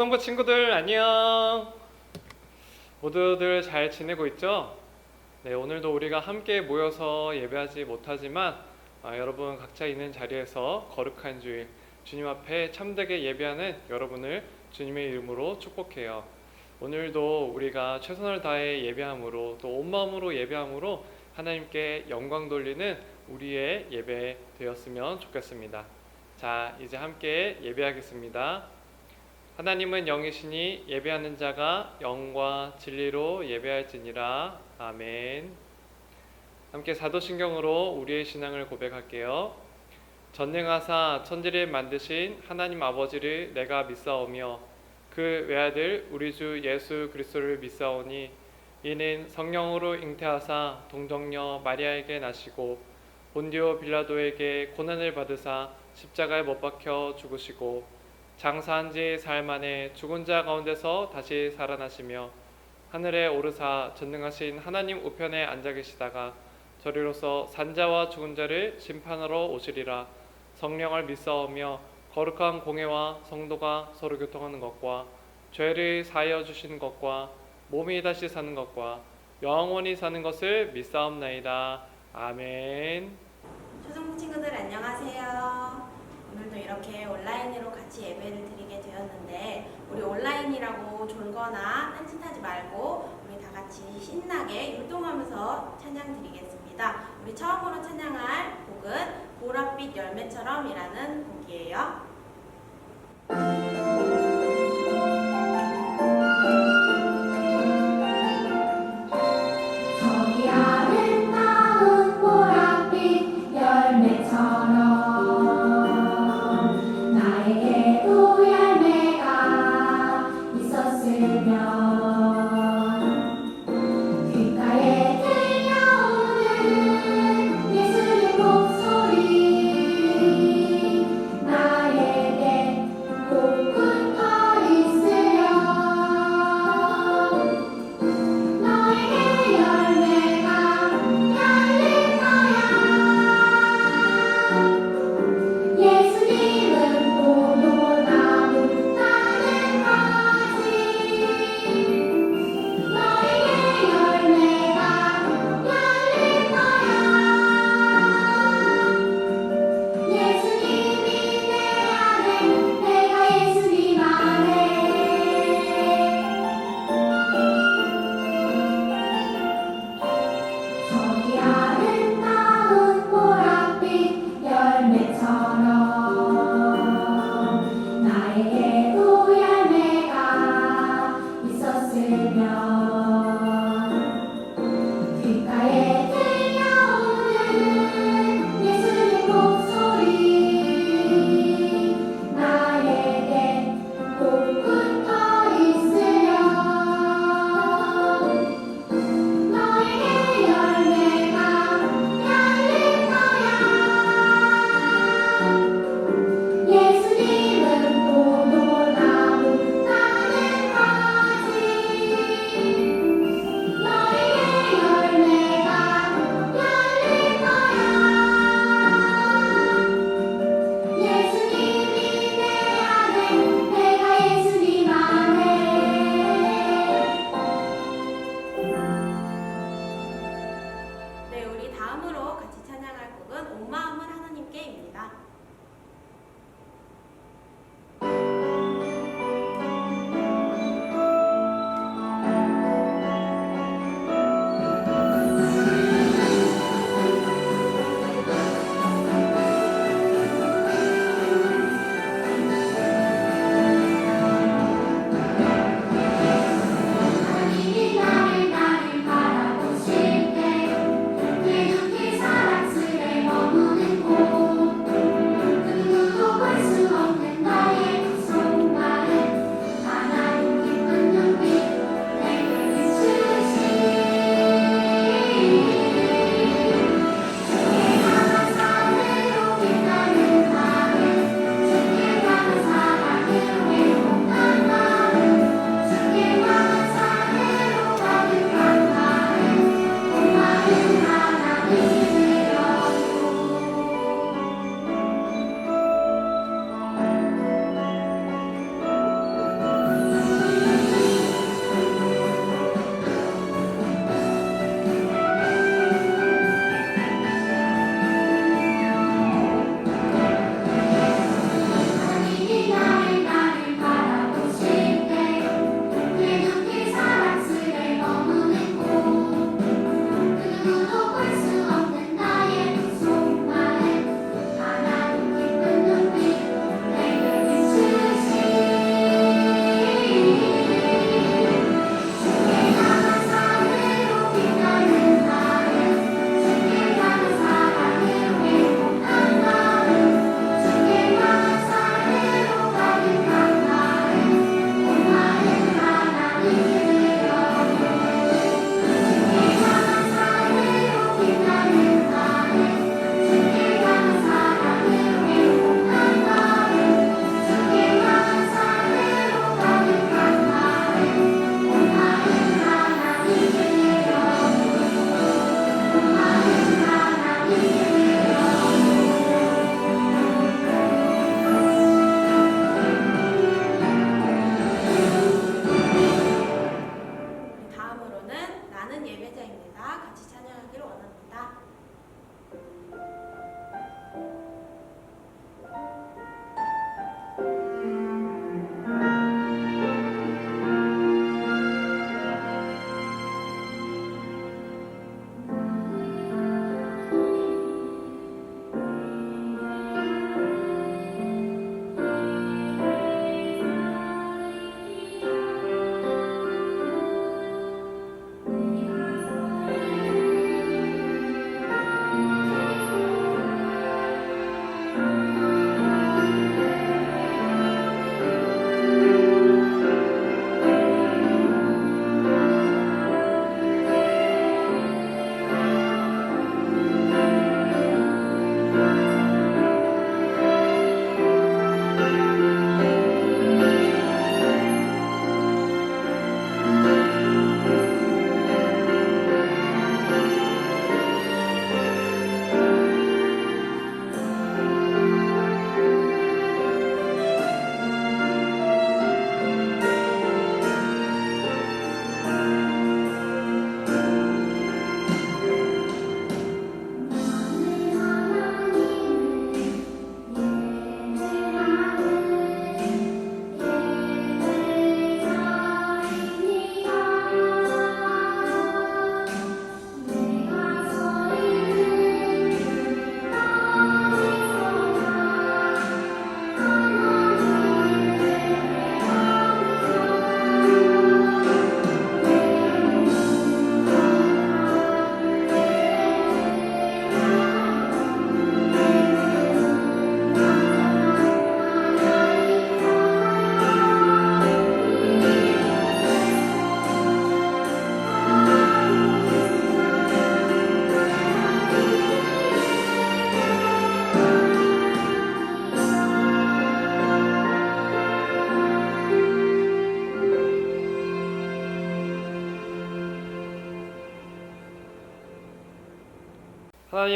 초등부 친구들 안녕. 모두들 잘 지내고 있죠? 네, 오늘도 우리가 함께 모여서 예배하지 못하지만 아, 여러분 각자 있는 자리에서 거룩한 주일 주님 앞에 참되게 예배하는 여러분을 주님의 이름으로 축복해요. 오늘도 우리가 최선을 다해 예배함으로 또 온 마음으로 예배함으로 하나님께 영광 돌리는 우리의 예배 되었으면 좋겠습니다. 자, 이제 함께 예배하겠습니다. 하나님은 영이시니 예배하는 자가 영과 진리로 예배할지니라. 아멘. 함께 사도신경으로 우리의 신앙을 고백할게요. 전능하사 천지를 만드신 하나님 아버지를 내가 믿사오며 그 외아들 우리 주 예수 그리스도를 믿사오니 이는 성령으로 잉태하사 동정녀 마리아에게 나시고 본디오 빌라도에게 고난을 받으사 십자가에 못 박혀 죽으시고 장사한 지 사흘 만에 죽은 자 가운데서 다시 살아나시며 하늘에 오르사 전능하신 하나님 우편에 앉아 계시다가 저리로서 산자와 죽은 자를 심판하러 오시리라 성령을 믿사오며 거룩한 공예와 성도가 서로 교통하는 것과 죄를 사하여 주시는 것과 몸이 다시 사는 것과 영원히 사는 것을 믿사옵나이다 아멘. 초등부 친구들 안녕하세요. 이렇게 온라인으로 같이 예배를 드리게 되었는데 우리 온라인이라고 졸거나 딴짓하지 말고 우리 다 같이 신나게 율동하면서 찬양 드리겠습니다. 우리 처음으로 찬양할 곡은 보랏빛 열매처럼이라는 곡이에요.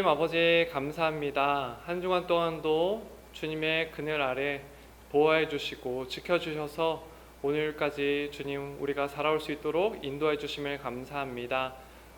하나님 아버지 감사합니다. 한 주간 동안도 주님의 그늘 아래 보호해 주시고 지켜 주셔서 오늘까지 주님 우리가 살아올 수 있도록 인도해 주심을 감사합니다.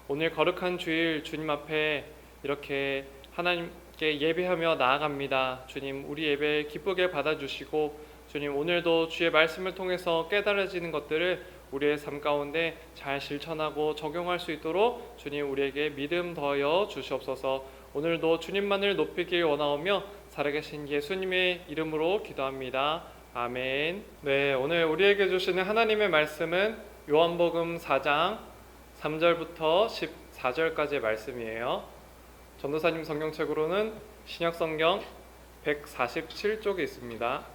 오늘 거룩한 주일 주님 앞에 이렇게 하나님께 예배하며 나아갑니다. 주님 우리 예배 기쁘게 받아 주시고 주님 오늘도 주의 말씀을 통해서 깨달아지는 것들을 우리의 삶 가운데 잘 실천하고 적용할 수 있도록 주님 우리에게 믿음 더하여 주시옵소서. 오늘도 주님만을 높이길 원하오며 살아계신 예수님의 이름으로 기도합니다. 아멘. 네, 오늘 우리에게 주시는 하나님의 말씀은 요한복음 4장 3절부터 14절까지의 말씀이에요. 전도사님 성경책으로는 신약 성경 147쪽에 있습니다.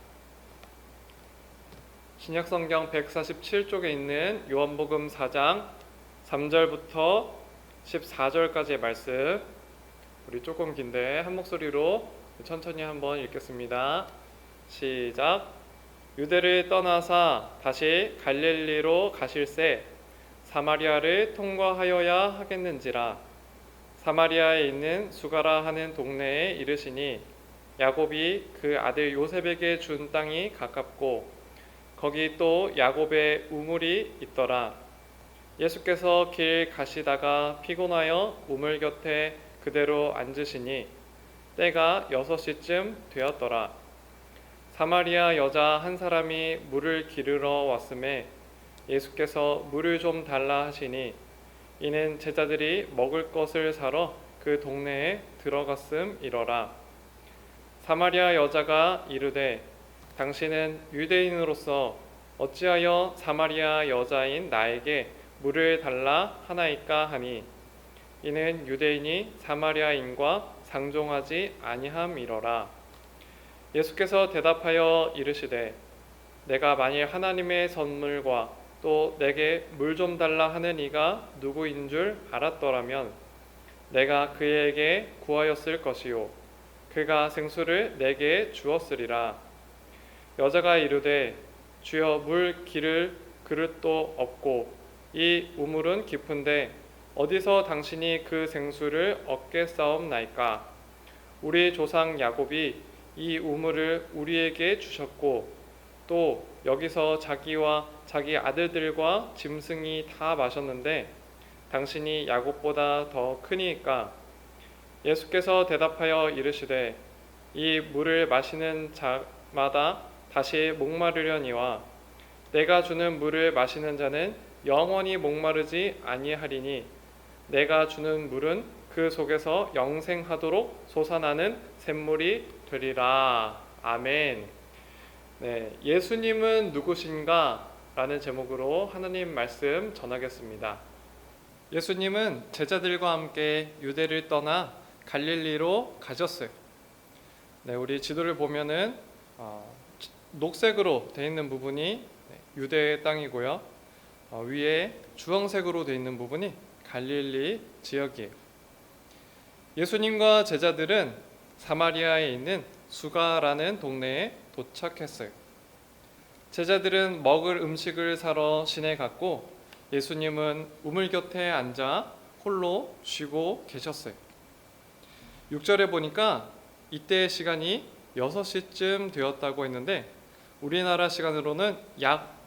신약 성경 147쪽에 있는 요한복음 4장 3절부터 14절까지의 말씀 우리 조금 긴데 한 목소리로 천천히 한번 읽겠습니다. 시작. 유대를 떠나사 다시 갈릴리로 가실새 사마리아를 통과하여야 하겠는지라 사마리아에 있는 수가라 하는 동네에 이르시니 야곱이 그 아들 요셉에게 준 땅이 가깝고 거기 또 야곱의 우물이 있더라. 예수께서 길 가시다가 피곤하여 우물 곁에 그대로 앉으시니 때가 여섯 시쯤 되었더라. 사마리아 여자 한 사람이 물을 기르러 왔음에 예수께서 물을 좀 달라 하시니 이는 제자들이 먹을 것을 사러 그 동네에 들어갔음이러라. 사마리아 여자가 이르되 당신은 유대인으로서 어찌하여 사마리아 여자인 나에게 물을 달라 하나이까 하니 이는 유대인이 사마리아인과 상종하지 아니함이러라. 예수께서 대답하여 이르시되 내가 만일 하나님의 선물과 또 내게 물 좀 달라 하는 이가 누구인 줄 알았더라면 내가 그에게 구하였을 것이요 그가 생수를 내게 주었으리라. 여자가 이르되 주여 물 기를 그릇도 없고 이 우물은 깊은데 어디서 당신이 그 생수를 얻게 싸움나이까? 우리 조상 야곱이 이 우물을 우리에게 주셨고 또 여기서 자기와 자기 아들들과 짐승이 다 마셨는데 당신이 야곱보다 더 크니까? 예수께서 대답하여 이르시되 이 물을 마시는 자마다 다시 목마르려니와 내가 주는 물을 마시는 자는 영원히 목마르지 아니하리니 내가 주는 물은 그 속에서 영생하도록 솟아나는 샘물이 되리라. 아멘. 네, 예수님은 누구신가? 라는 제목으로 하나님 말씀 전하겠습니다. 예수님은 제자들과 함께 유대를 떠나 갈릴리로 가셨어요. 네, 우리 지도를 보면은 어, 녹색으로 되어 있는 부분이 네, 유대의 땅이고요. 어, 위에 주황색으로 되어 있는 부분이 갈릴리 지역이에요. 예수님과 제자들은 사마리아에 있는 수가라는 동네에 도착했어요. 제자들은 먹을 음식을 사러 시내 갔고 예수님은 우물 곁에 앉아 홀로 쉬고 계셨어요. 6절에 보니까 이때 시간이 6시쯤 되었다고 했는데 우리나라 시간으로는 약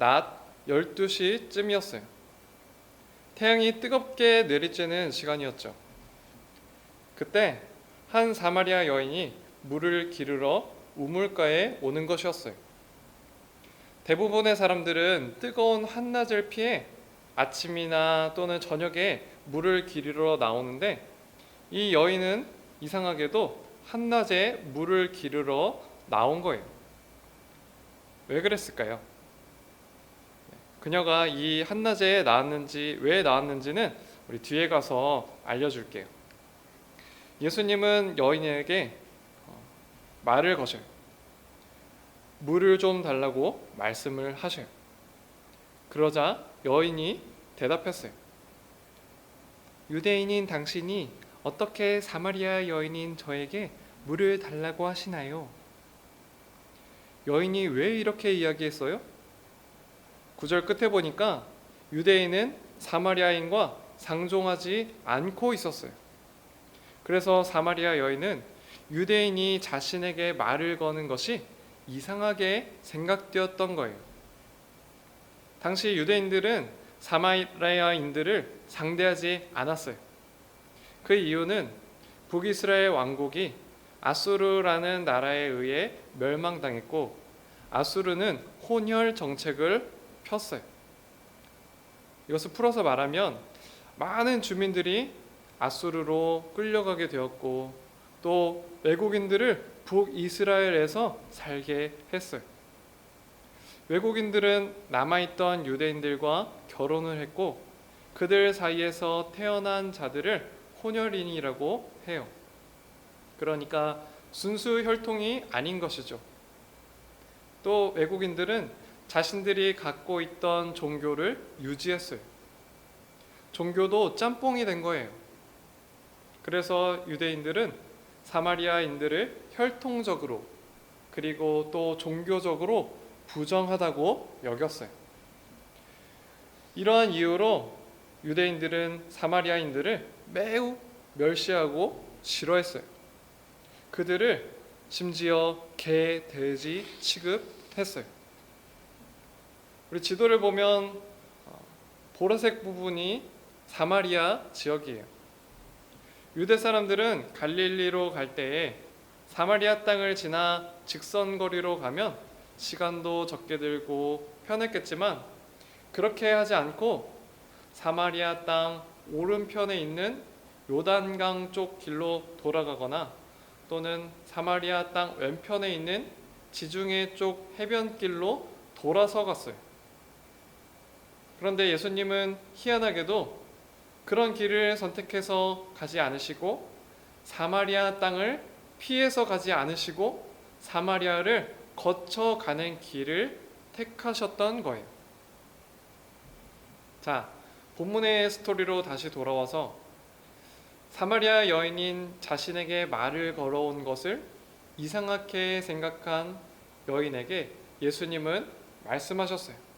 낮 12시쯤이었어요. 태양이 뜨겁게 내리쬐는 시간이었죠. 그때 한 사마리아 여인이 물을 기르러 우물가에 오는 것이었어요. 대부분의 사람들은 뜨거운 한낮을 피해 아침이나 또는 저녁에 물을 기르러 나오는데 이 여인은 이상하게도 한낮에 물을 기르러 나온 거예요. 왜 그랬을까요? 그녀가 이 한낮에 나왔는지 왜 나왔는지는 우리 뒤에 가서 알려줄게요. 예수님은 여인에게 어, 말을 거셔요. 물을 좀 달라고 말씀을 하셔요. 그러자 여인이 대답했어요. 유대인인 당신이 어떻게 사마리아 여인인 저에게 물을 달라고 하시나요? 여인이 왜 이렇게 이야기했어요? 구절 끝에 보니까 유대인은 사마리아인과 상종하지 않고 있었어요. 그래서 사마리아 여인은 유대인이 자신에게 말을 거는 것이 이상하게 생각되었던 거예요. 당시 유대인들은 사마리아인들을 상대하지 않았어요. 그 이유는 북이스라엘 왕국이 아수르라는 나라에 의해 멸망당했고 아수르는 혼혈 정책을 폈어요. 이것을 풀어서 말하면 많은 주민들이 아수르로 끌려가게 되었고 또 외국인들을 북이스라엘에서 살게 했어요. 외국인들은 남아있던 유대인들과 결혼을 했고 그들 사이에서 태어난 자들을 혼혈인이라고 해요. 그러니까 순수 혈통이 아닌 것이죠. 또 외국인들은 자신들이 갖고 있던 종교를 유지했어요. 종교도 짬뽕이 된 거예요. 그래서 유대인들은 사마리아인들을 혈통적으로 그리고 또 종교적으로 부정하다고 여겼어요. 이러한 이유로 유대인들은 사마리아인들을 매우 멸시하고 싫어했어요. 그들을 심지어 개, 돼지 취급했어요. 우리 지도를 보면 어, 보라색 부분이 사마리아 지역이에요. 유대 사람들은 갈릴리로 갈 때에 사마리아 땅을 지나 직선 거리로 가면 시간도 적게 들고 편했겠지만 그렇게 하지 않고 사마리아 땅 오른편에 있는 요단강 쪽 길로 돌아가거나 또는 사마리아 땅 왼편에 있는 지중해 쪽 해변길로 돌아서 갔어요. 그런데 예수님은 희한하게도 그런 길을 선택해서 가지 않으시고 사마리아 땅을 피해서 가지 않으시고 사마리아를 거쳐 가는 길을 택하셨던 거예요. 자, 본문의 스토리로 다시 돌아와서 사마리아 여인인 자신에게 말을 걸어온 것을 이상하게 생각한 여인에게 예수님은 말씀하셨어요.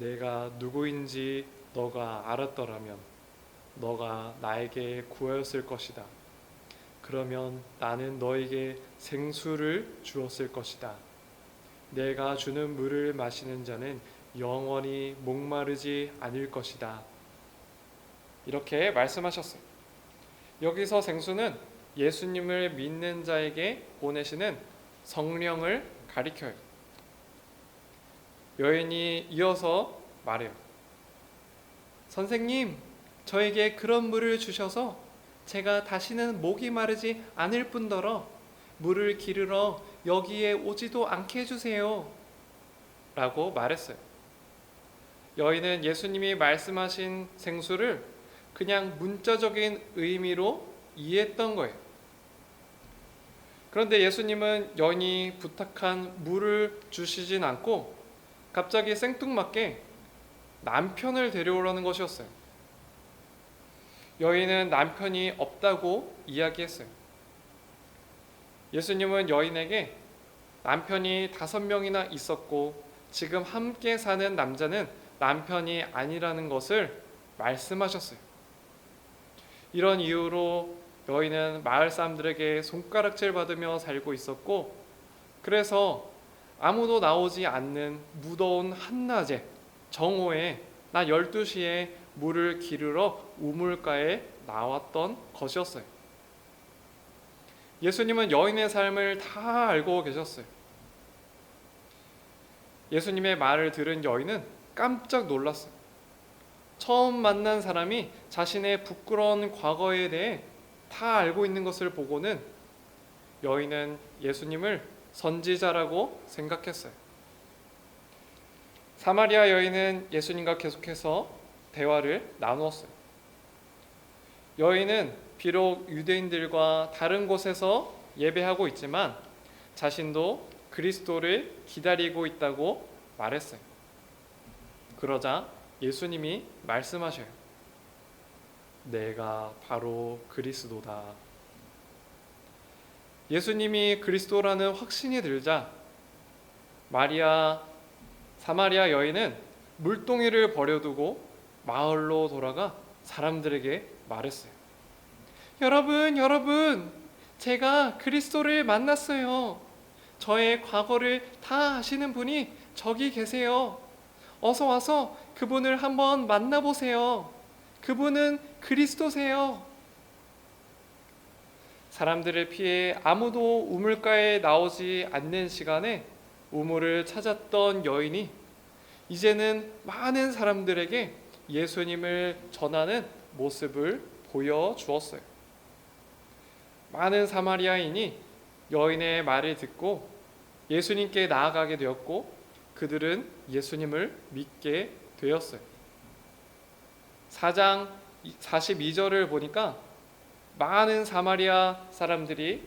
내가 누구인지 너가 알았더라면 너가 나에게 구하였을 것이다. 그러면 나는 너에게 생수를 주었을 것이다. 내가 주는 물을 마시는 자는 영원히 목마르지 않을 것이다. 이렇게 말씀하셨어요. 여기서 생수는 예수님을 믿는 자에게 보내시는 성령을 가리켜요. 여인이 이어서 말해요. 선생님, 저에게 그런 물을 주셔서 제가 다시는 목이 마르지 않을 뿐더러 물을 기르러 여기에 오지도 않게 해주세요. 라고 말했어요. 여인은 예수님이 말씀하신 생수를 그냥 문자적인 의미로 이해했던 거예요. 그런데 예수님은 여인이 부탁한 물을 주시진 않고 갑자기 생뚱맞게 남편을 데려오라는 것이었어요. 여인은 남편이 없다고 이야기했어요. 예수님은 여인에게 남편이 다섯 명이나 있었고 지금 함께 사는 남자는 남편이 아니라는 것을 말씀하셨어요. 이런 이유로 여인은 마을 사람들에게 손가락질 받으며 살고 있었고 그래서 아무도 나오지 않는 무더운 한낮에 정오에 나 12시에 물을 기르러 우물가에 나왔던 것이었어요. 예수님은 여인의 삶을 다 알고 계셨어요. 예수님의 말을 들은 여인은 깜짝 놀랐어요. 처음 만난 사람이 자신의 부끄러운 과거에 대해 다 알고 있는 것을 보고는 여인은 예수님을 선지자라고 생각했어요. 사마리아 여인은 예수님과 계속해서 대화를 나누었어요. 여인은 비록 유대인들과 다른 곳에서 예배하고 있지만 자신도 그리스도를 기다리고 있다고 말했어요. 그러자 예수님이 말씀하셔요. 내가 바로 그리스도다. 예수님이 그리스도라는 확신이 들자 마리아 사마리아 여인은 물동이를 버려두고 마을로 돌아가 사람들에게 말했어요. 여러분, 여러분, 제가 그리스도를 만났어요. 저의 과거를 다 아시는 분이 저기 계세요. 어서 와서 그분을 한번 만나보세요. 그분은 그리스도세요. 사람들을 피해 아무도 우물가에 나오지 않는 시간에 우물을 찾았던 여인이 이제는 많은 사람들에게 예수님을 전하는 모습을 보여주었어요. 많은 사마리아인이 여인의 말을 듣고 예수님께 나아가게 되었고 그들은 예수님을 믿게 되었어요. 4장 42절을 보니까 많은 사마리아 사람들이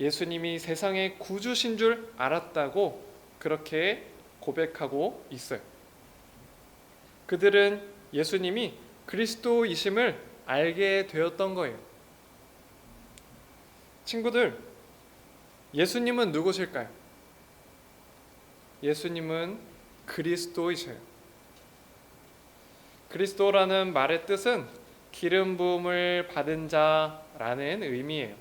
예수님이 세상의 구주신 줄 알았다고 그렇게 고백하고 있어요. 그들은 예수님이 그리스도이심을 알게 되었던 거예요. 친구들, 예수님은 누구실까요? 예수님은 그리스도이셔요. 그리스도라는 말의 뜻은 기름 부음을 받은 자라는 의미예요.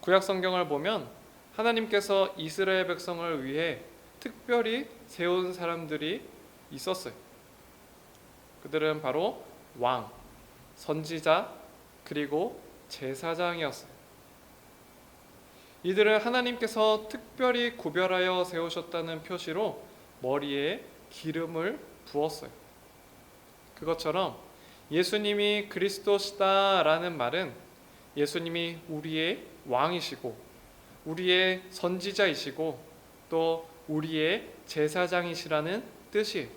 구약 성경을 보면 하나님께서 이스라엘 백성을 위해 특별히 세운 사람들이 있었어요. 그들은 바로 왕, 선지자, 그리고 제사장이었어요. 이들은 하나님께서 특별히 구별하여 세우셨다는 표시로 머리에 기름을 부었어요. 그것처럼 예수님이 그리스도시다라는 말은 예수님이 우리의 왕이시고 우리의 선지자이시고 또 우리의 제사장이시라는 뜻이에요.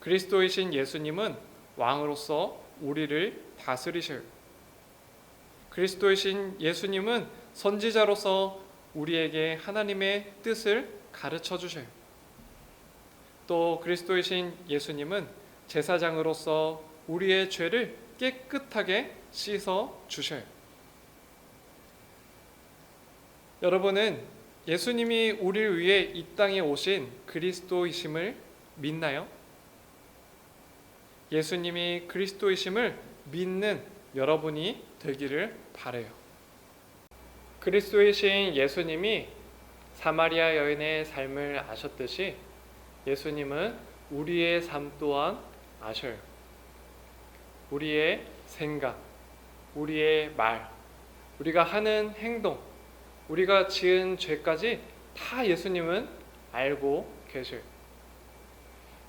그리스도이신 예수님은 왕으로서 우리를 다스리셔요. 그리스도이신 예수님은 선지자로서 우리에게 하나님의 뜻을 가르쳐 주셔요. 또 그리스도이신 예수님은 제사장으로서 우리의 죄를 깨끗하게 씻어 주셔요. 여러분은 예수님이 우리를 위해 이 땅에 오신 그리스도이심을 믿나요? 예수님이 그리스도이심을 믿는 여러분이 되기를 바래요. 그리스도이신 예수님이 사마리아 여인의 삶을 아셨듯이 예수님은 우리의 삶 또한 아셔요. 우리의 생각, 우리의 말, 우리가 하는 행동, 우리가 지은 죄까지 다 예수님은 알고 계셔요.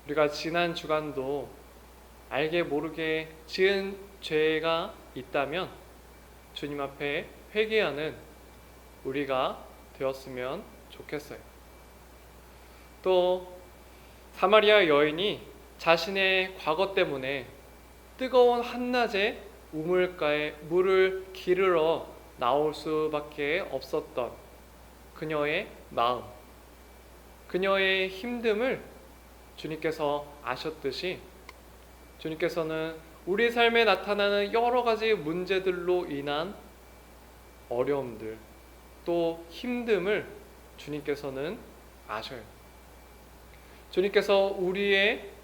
우리가 지난 주간도 알게 모르게 지은 죄가 있다면 주님 앞에 회개하는 우리가 되었으면 좋겠어요. 또 사마리아 여인이 자신의 과거 때문에 뜨거운 한낮에 우물가에 물을 기르러 나올 수밖에 없었던 그녀의 마음, 그녀의 힘듦을 주님께서 아셨듯이 주님께서는 우리 삶에 나타나는 여러 가지 문제들로 인한 어려움들 또 힘듦을 주님께서는 아셔요. 주님께서 우리의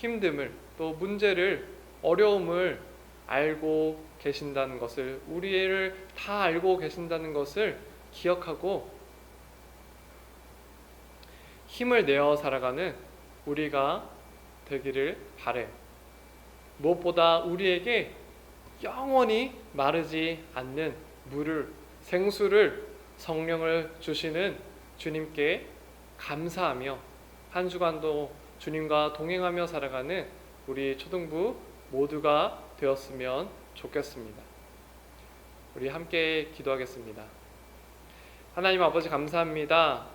힘듦을 또 문제를 어려움을 알고 계신다는 것을 우리를 다 알고 계신다는 것을 기억하고 힘을 내어 살아가는 우리가 되기를 바래요. 무엇보다 우리에게 영원히 마르지 않는 물을 생수를 성령을 주시는 주님께 감사하며 한 주간도 주님과 동행하며 살아가는 우리 초등부 모두가 되었으면 좋겠습니다. 우리 함께 기도하겠습니다. 하나님 아버지 감사합니다.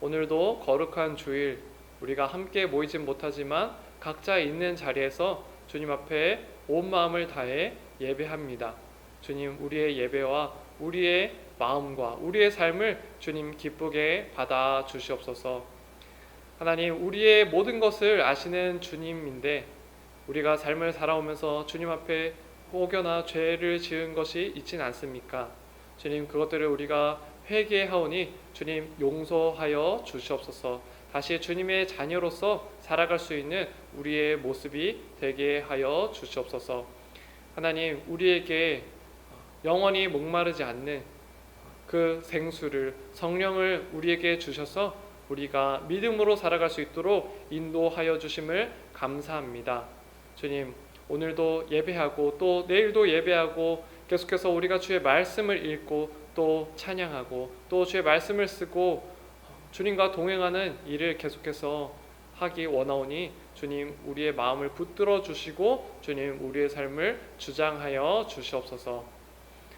오늘도 거룩한 주일 우리가 함께 모이진 못하지만 각자 있는 자리에서 주님 앞에 온 마음을 다해 예배합니다. 주님 우리의 예배와 우리의 마음과 우리의 삶을 주님 기쁘게 받아 주시옵소서. 하나님 우리의 모든 것을 아시는 주님인데 우리가 삶을 살아오면서 주님 앞에 혹여나 죄를 지은 것이 있진 않습니까? 주님 그것들을 우리가 회개하오니 주님 용서하여 주시옵소서. 다시 주님의 자녀로서 살아갈 수 있는 우리의 모습이 되게 하여 주시옵소서. 하나님 우리에게 영원히 목마르지 않는 그 생수를 성령을 우리에게 주셔서 우리가 믿음으로 살아갈 수 있도록 인도하여 주심을 감사합니다. 주님, 오늘도 예배하고 또 내일도 예배하고 계속해서 우리가 주의 말씀을 읽고 또 찬양하고 또 주의 말씀을 쓰고 주님과 동행하는 일을 계속해서 하기 원하오니 주님 우리의 마음을 붙들어 주시고 주님 우리의 삶을 주장하여 주시옵소서.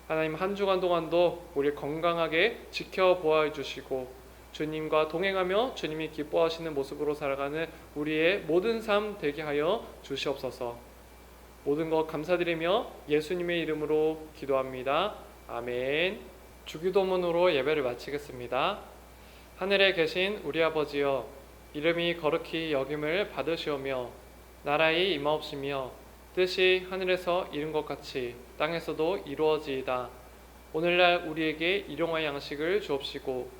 하나님 한 주간 동안도 우리 건강하게 지켜보아 주시고 주님과 동행하며 주님이 기뻐하시는 모습으로 살아가는 우리의 모든 삶 되게 하여 주시옵소서. 모든 것 감사드리며 예수님의 이름으로 기도합니다. 아멘. 주기도문으로 예배를 마치겠습니다. 하늘에 계신 우리 아버지여 이름이 거룩히 여김을 받으시오며 나라의 임하옵시며 뜻이 하늘에서 이룬 것 같이 땅에서도 이루어지이다. 오늘날 우리에게 일용할 양식을 주옵시고